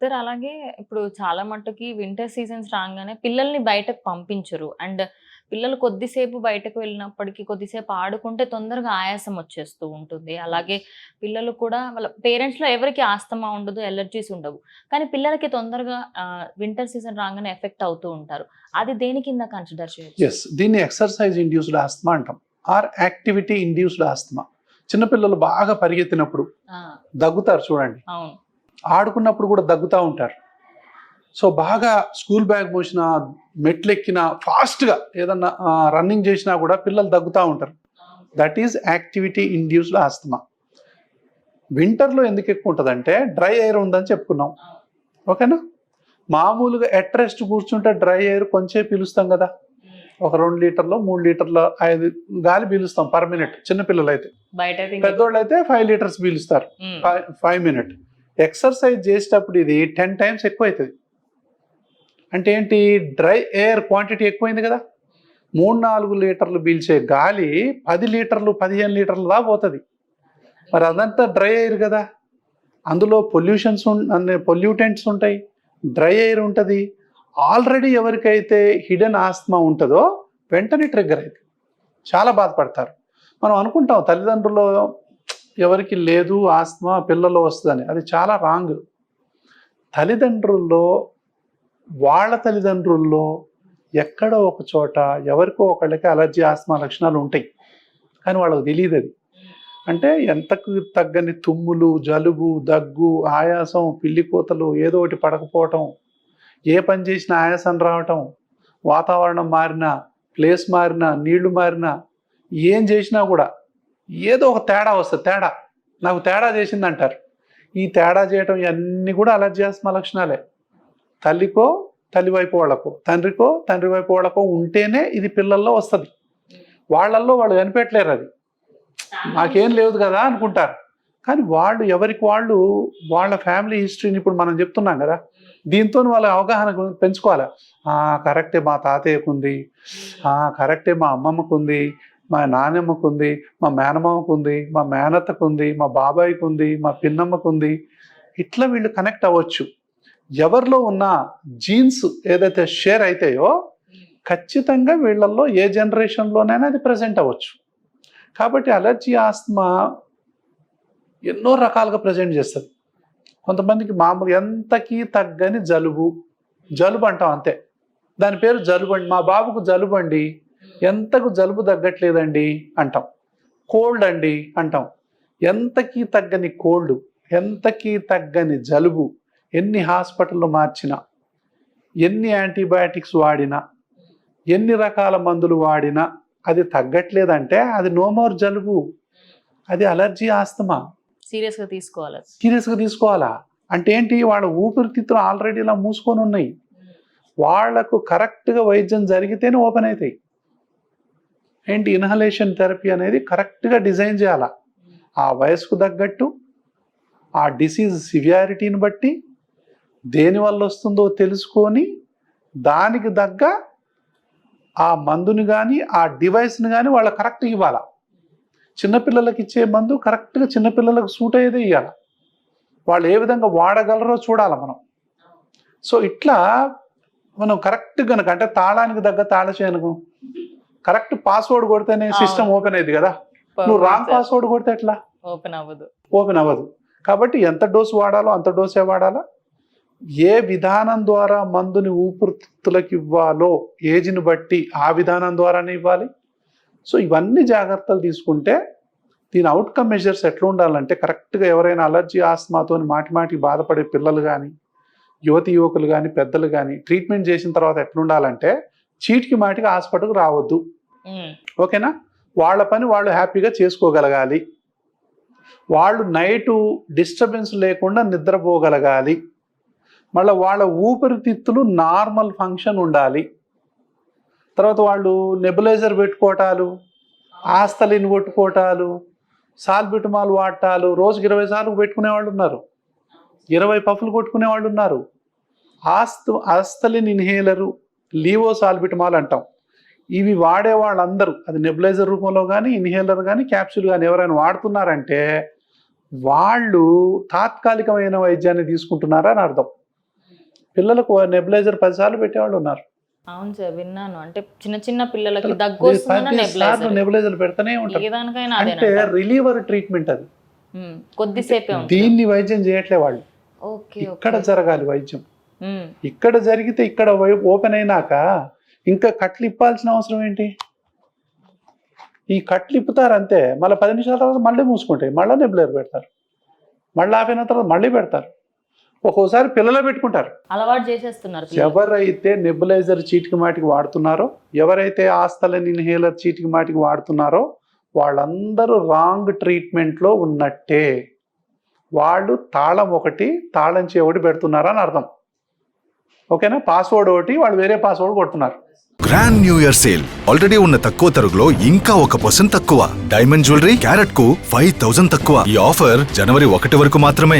Sir అలాగే ఇప్పుడు చాలా మట్టుకి వింటర్ సీజన్స్ రాగానే పిల్లల్ని బయటకు పంపించరు. అండ్ పిల్లలు కొద్దిసేపు బయటకు వెళ్ళినప్పటికీ కొద్దిసేపు ఆడుకుంటే తొందరగా ఆయాసం వచ్చేస్తూ ఉంటుంది. అలాగే పిల్లలు కూడా వాళ్ళ పేరెంట్స్లో ఎవరికి ఆస్తమా ఉండదు ఎలర్జీస్ ఉండవు. కానీ పిల్లలకి తొందరగా వింటర్ సీజన్ రాగానే ఎఫెక్ట్ అవుతూ ఉంటారు. అది దేని కింద కన్సిడర్ చేయొచ్చు? ఎస్ దీన్ని ఎక్సర్సైజ్ ఇండ్యూస్డ్ ఆస్తమా అంటాం. Or activity induced asthma. చిన్నపిల్లలు బాగా పరిగెత్తినప్పుడు దగ్గుతారు చూడండి. అవును. ఆడుకున్నప్పుడు కూడా దగ్గుతూ ఉంటారు. సో బాగా స్కూల్ బ్యాగ్ మోసిన మెట్లు ఎక్కిన ఫాస్ట్గా ఏదన్నా రన్నింగ్ చేసినా కూడా పిల్లలు దగ్గుతూ ఉంటారు. That is activity induced asthma వింటర్లో ఎందుకు ఎక్కువ ఉంటుందంటే డ్రై ఎయిర్ ఉందని చెప్పుకున్నాం. ఓకేనా? మామూలుగా ఎట్ రెస్ట్ కూర్చుంటే డ్రై ఎయిర్ కొంచెం పీలుస్తాం కదా. ఒక రెండు లీటర్లో మూడు లీటర్ల ఐదు గాలి పీలుస్తాం పర్ మినిట్ చిన్నపిల్లలు అయితే పెద్దోళ్ళు అయితే ఫైవ్ లీటర్స్ పీలుస్తారు. ఫైవ్ మినిట్ ఎక్సర్సైజ్ చేసేటప్పుడు ఇది టెన్ టైమ్స్ ఎక్కువ అవుతుంది అంటే ఏంటి? డ్రై ఎయిర్ క్వాంటిటీ ఎక్కువైంది కదా? మూడు నాలుగు లీటర్లు పీల్చే గాలి పది లీటర్లు పదిహేను లీటర్లు దా పోతుంది. మరి అదంతా డ్రై ఎయిర్ కదా? అందులో పొల్యూషన్స్ అనే పొల్యూటెంట్స్ ఉంటాయి. డ్రై ఎయిర్ ఉంటుంది. ఆల్రెడీ ఎవరికైతే హిడెన్ ఆస్మా ఉంటుందో వెంటనే ట్రిగ్గర్ అవుతుంది చాలా బాధపడతారు. మనం అనుకుంటాం తల్లిదండ్రులు ఎవరికి లేదు ఆస్మా పిల్లలు వస్తుందని. అది చాలా రాంగ్. తల్లిదండ్రుల్లో వాళ్ళ తల్లిదండ్రుల్లో ఎక్కడో ఒక చోట ఎవరికో ఒకళ్ళకి అలర్జీ ఆస్మా లక్షణాలు ఉంటాయి. కానీ వాళ్ళకి తెలియదు అది. అంటే ఎంతకు తగ్గని తుమ్ములు జలుబు దగ్గు ఆయాసం పిల్లికోతలు ఏదో ఒకటి పడకపోవటం ఏ పని చేసినా ఆయాసం రావటం వాతావరణం మారినా ప్లేస్ మారినా నీళ్ళు మారినా ఏం చేసినా కూడా ఏదో ఒక తేడా వస్తుంది తేడా. నాకు తేడా చేసింది అంటారు ఈ తేడా చేయటం ఇవన్నీ కూడా అలర్జీ ఆస్మా లక్షణాలే. తల్లికో తల్లి వైపు వాళ్ళకో తండ్రికో తండ్రి వైపు వాళ్ళకో ఉంటేనే ఇది పిల్లల్లో వస్తుంది. వాళ్ళల్లో వాళ్ళు కనిపెట్టలేరు అది. నాకేం లేదు కదా అనుకుంటారు. కానీ వాళ్ళు ఎవరికి వాళ్ళు వాళ్ళ ఫ్యామిలీ హిస్టరీని ఇప్పుడు మనం చెప్తున్నాం కదా దీంతో వాళ్ళ అవగాహన పెంచుకోవాలి? కరెక్టే మా తాతయ్యకు ఉంది కరెక్టే మా అమ్మమ్మకు ఉంది మా నానమ్మకు ఉంది మా మేనమామకు ఉంది మా మేనత్తకు ఉంది మా బాబాయ్కి ఉంది మా పిన్నమ్మకు ఉంది ఇట్లా వీళ్ళు కనెక్ట్ అవ్వచ్చు. ఎవరిలో ఉన్న జీన్స్ ఏదైతే షేర్ అవుతాయో ఖచ్చితంగా వీళ్ళల్లో ఏ జనరేషన్లోనైనా అది ప్రజెంట్ అవ్వచ్చు. కాబట్టి అలర్జీ ఆస్మా ఎన్నో రకాలుగా ప్రజెంట్ చేస్తుంది. కొంతమందికి మామూలు ఎంతకీ తగ్గని జలుబు జలుబు అంటాం అంతే. దాని పేరు జలుబు అండి. మా బాబుకు జలుబు అండి. ఎంతకు జలుబు తగ్గట్లేదండి అంటాం. కోల్డ్ అండి అంటాం. ఎంతకీ తగ్గని కోల్డ్ ఎంతకీ తగ్గని జలుబు ఎన్ని హాస్పిటల్లో మార్చినా ఎన్ని యాంటీబయాటిక్స్ వాడినా ఎన్ని రకాల మందులు వాడినా అది తగ్గట్లేదంటే అది నోమోర్ జలుబు. అది అలర్జీ ఆస్తమా? సీరియస్గా తీసుకోవాలి? సీరియస్గా తీసుకోవాలా? అంటే ఏంటి? వాళ్ళ ఊపిరితిత్తులు ఆల్రెడీ ఇలా మూసుకొని ఉన్నాయి. వాళ్ళకు కరెక్ట్గా వైద్యం జరిగితేనే ఓపెన్ అవుతాయి. ఏంటి ఇన్హలేషన్ థెరపీ అనేది కరెక్ట్గా డిజైన్ చేయాలా? ఆ వయసుకు తగ్గట్టు ఆ డిసీజ్ సివియారిటీని బట్టి దేని వల్ల వస్తుందో తెలుసుకొని దానికి తగ్గ ఆ మందుని కానీ ఆ డివైస్ని కానీ వాళ్ళ కరెక్ట్గా ఇవ్వాలా? చిన్నపిల్లలకి ఇచ్చే మందు కరెక్ట్గా చిన్నపిల్లలకు సూట్ అయ్యేదే ఇవ్వాలి వాళ్ళు ఏ విధంగా వాడగలరో చూడాలి మనం. సో ఇట్లా మనం కరెక్ట్ కనుక అంటే తాళానికి తగ్గ తాళ చేయను కరెక్ట్ పాస్వర్డ్ కొడితేనే సిస్టమ్ ఓపెన్ అయ్యింది కదా. నువ్వు రాంగ్ పాస్వర్డ్ కొడితే ఎట్లా? ఓపెన్ అవ్వదు. ఓపెన్ అవ్వదు. కాబట్టి ఎంత డోసు వాడాలో అంత డోసే వాడాలా? ఏ విధానం ద్వారా మందుని ఊపిరితిత్తులకు ఇవ్వాలో ఏజ్ని బట్టి ఆ విధానం ద్వారానే ఇవ్వాలి. సో ఇవన్నీ జాగ్రత్తలు తీసుకుంటే దీని అవుట్కమ్ మెజర్స్ ఎట్లా ఉండాలంటే కరెక్ట్గా ఎవరైనా అలర్జీ ఆస్మాతో మాటి మాటి బాధపడే పిల్లలు కానీ యువతి యువకులు కానీ పెద్దలు కానీ ట్రీట్మెంట్ చేసిన తర్వాత ఎట్లా ఉండాలంటే చీటికి మాటికి హాస్పిటల్కి రావద్దు. ఓకేనా? వాళ్ళ పని వాళ్ళు హ్యాపీగా చేసుకోగలగాలి. వాళ్ళు నైటు డిస్టర్బెన్స్ లేకుండా నిద్రపోగలగాలి. మళ్ళీ వాళ్ళ ఊపిరితిత్తులు నార్మల్ ఫంక్షన్ ఉండాలి. తర్వాత వాళ్ళు నెబులైజర్ పెట్టుకోవటాలు ఆస్తలిని కొట్టుకోవటాలు సాల్బిటమాల్ వాడటాలు రోజుకి ఇరవై సార్లు పెట్టుకునే వాళ్ళు ఉన్నారు. ఇరవై పఫ్లు కొట్టుకునే వాళ్ళు ఉన్నారు. ఆస్తు ఆస్తలిన్ ఇన్హేలరు లీవో సాల్బిటమాల్ అంటాం. ఇవి వాడే వాళ్ళందరూ అది నెబులైజర్ రూపంలో కానీ ఇన్హేలర్ కానీ క్యాప్సూల్ కానీ ఎవరైనా వాడుతున్నారంటే వాళ్ళు తాత్కాలికమైన వైద్యాన్ని తీసుకుంటున్నారా అని అర్థం. పిల్లలకు నెబులైజర్ పదిసార్లు పెట్టేవాళ్ళు ఉన్నారు. అవును సార్ విన్నాను. అంటే చిన్న చిన్న పిల్లలకి దగ్గు నెబులైజర్. పెడతానే ఉంటారు. అంటే రిలీవర్ ట్రీట్మెంట్ అది. కొద్దిసేపే దీన్ని వైద్యం చేయట్లే వాళ్ళు. ఓకే ఇక్కడ జరగాలి వైద్యం. ఇక్కడ జరిగితే ఇక్కడ ఓపెన్ అయినాక ఇంకా కట్లు ఇప్పాల్సిన అవసరం ఏంటి? ఈ కట్లు ఇప్పుతారు అంతే. మళ్ళీ పది నిమిషాల తర్వాత మళ్ళీ మూసుకుంటాయి. మళ్ళీ నెబులైజర్ పెడతారు. మళ్ళీ ఆపిన తర్వాత మళ్ళీ పెడతారు. ఒక్కోసారి పిల్లలే పెట్టుకుంటారు. అలవాటు చేసేస్తున్నారు. ఎవరైతే నెబులైజర్ చీటికి మాటికి వాడుతున్నారో ఎవరైతే ఆస్తలని ఇన్హేలర్ చీటికి మాటికి వాడుతున్నారో వాళ్ళందరూ రాంగ్ ట్రీట్మెంట్లో ఉన్నట్టే. వాళ్ళు తాళం ఒకటి తాళం చే ఒకటి పెడుతున్నారని అర్థం. ఓకేనా? పాస్వర్డ్ ఒకటి వాళ్ళు వేరే పాస్వర్డ్ కొడుతున్నారు. Grand new year sale already ఉన్న తక్కువ తరుగులో ఇంకా ఒక పర్సెంట్ తక్కువ. డైమండ్ జ్యువెలరీ క్యారెట్కు ఫైవ్ థౌసండ్ తక్కువ. ఈ ఆఫర్ జనవరి ఒకటి వరకు మాత్రమే.